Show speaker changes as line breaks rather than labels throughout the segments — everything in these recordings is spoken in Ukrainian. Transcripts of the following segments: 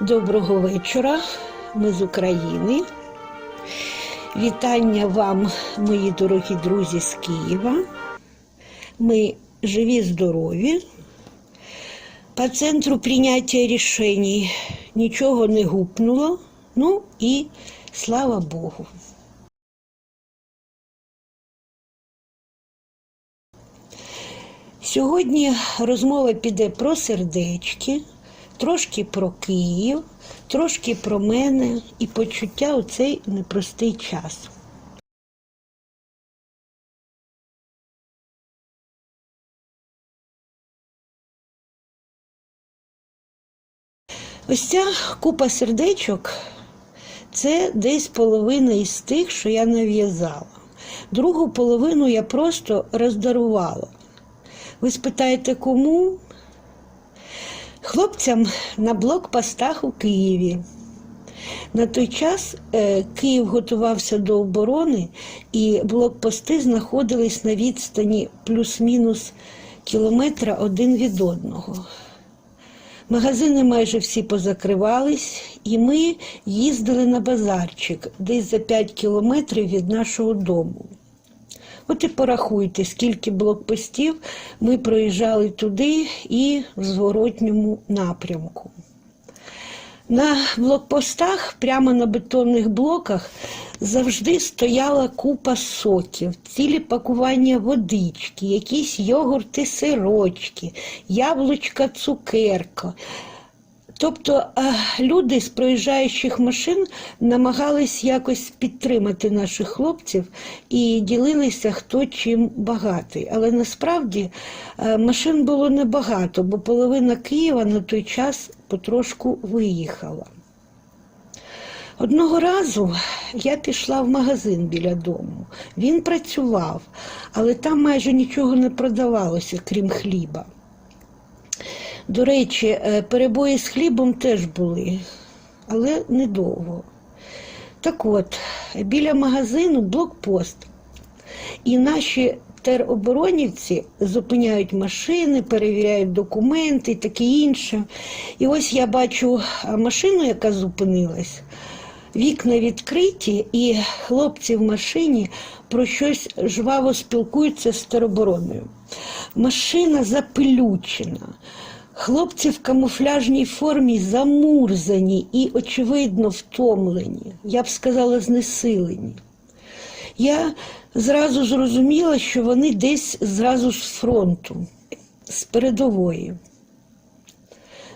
Доброго вечора. Ми з України. Вітання вам, мої дорогі друзі з Києва. Ми живі, здорові. По центру прийняття рішень нічого не гупнуло. Ну і слава Богу. Сьогодні розмова піде про сердечки, трошки про Київ, трошки про мене і почуття у цей непростий час. Ось ця купа сердечок це десь половина із тих, що я нав'язала. Другу половину я просто роздарувала. Ви спитаєте, кому? Хлопцям на блокпостах у Києві. На той час е, Київ готувався до оборони, і блокпости знаходились на відстані плюс-мінус кілометра один від одного. Магазини майже всі позакривались, і ми їздили на базарчик десь за 5 кілометрів від нашого дому. От і порахуйте, скільки блокпостів ми проїжджали туди і в зворотньому напрямку. На блокпостах, прямо на бетонних блоках, завжди стояла купа соків, цілі пакування водички, якісь йогурти, сирочки, яблучка, цукерка. Тобто е, люди з проїжджаючих машин намагались якось підтримати наших хлопців і ділилися хто чим багатий. Але насправді е, машин було небагато, бо половина Києва на той час потрошку виїхала. Одного разу я пішла в магазин біля дому. Він працював, але там майже нічого не продавалося, крім хліба. До речі, е, перебої з хлібом теж були, але недовго. Так от, біля магазину блокпост. І наші тероборонівці зупиняють машини, перевіряють документи і таке інше. І ось я бачу машину, яка зупинилась. Вікна відкриті, і хлопці в машині про щось жваво спілкуються з теробороною. Машина запелючена. Хлопці в камуфляжній формі замурзані і, очевидно, втомлені, я б сказала, знесилені. Я зразу зрозуміла, що вони десь зразу з фронту, з передової.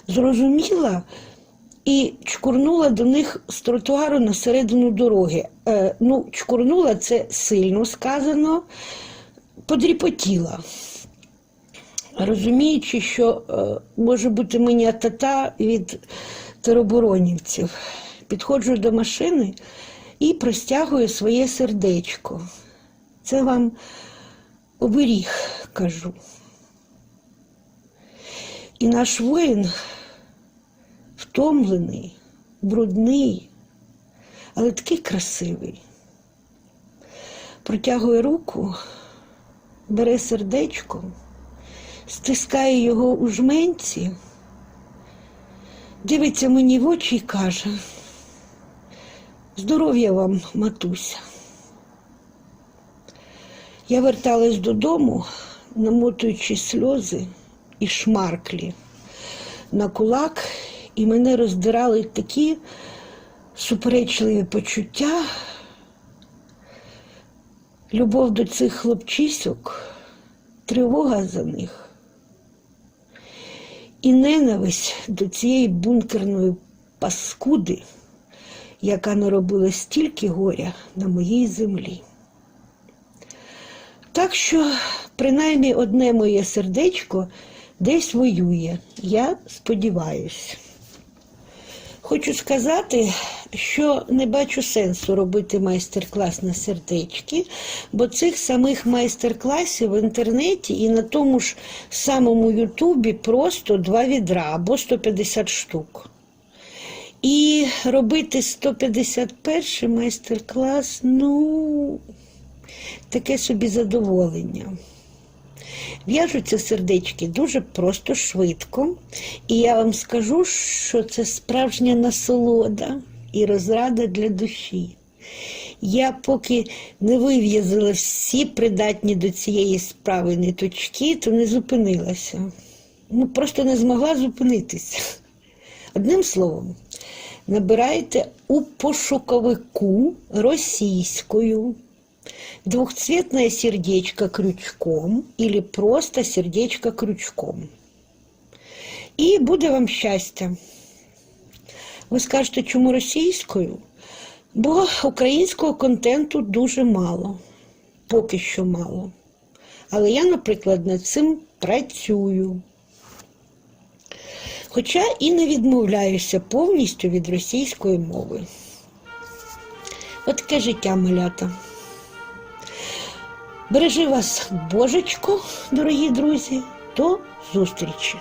Зрозуміла і чкурнула до них з тротуару на середину дороги. Е, ну, чкурнула це сильно сказано, подріпотіла розуміючи, що е, може бути мені атата від тероборонівців. Підходжу до машини і простягую своє сердечко. Це вам оберіг, кажу. І наш воїн втомлений, брудний, але такий красивий. Протягує руку, бере сердечко стискає його у жменці, дивиться мені в очі і каже, здоров'я вам, матуся. Я верталась додому, намотуючи сльози і шмарклі на кулак, і мене роздирали такі суперечливі почуття, любов до цих хлопчисок, тривога за них і ненависть до цієї бункерної паскуди, яка наробила стільки горя на моїй землі. Так що, принаймні, одне моє сердечко десь воює, я сподіваюся. Хочу сказати, що не бачу сенсу робити майстер-клас на сердечки, бо цих самих майстер-класів в інтернеті і на тому ж самому Ютубі просто два відра або 150 штук. І робити 151 майстер-клас, ну, таке собі задоволення. В'яжуться сердечки дуже просто, швидко. І я вам скажу, що це справжня насолода і розрада для душі. Я поки не вив'язала всі придатні до цієї справи ниточки, то не зупинилася. Ну, просто не змогла зупинитися. Одним словом, набирайте у пошуковику російською двухцветное сердечко крючком или просто сердечко крючком. І буде вам щастя. Ви скажете, чому російською? Бо українського контенту дуже мало, поки що мало. Але я, наприклад, над цим працюю. Хоча і не відмовляюся повністю від російської мови. От життя малята. Бережи вас, божечко, дорогі друзі, до зустрічі!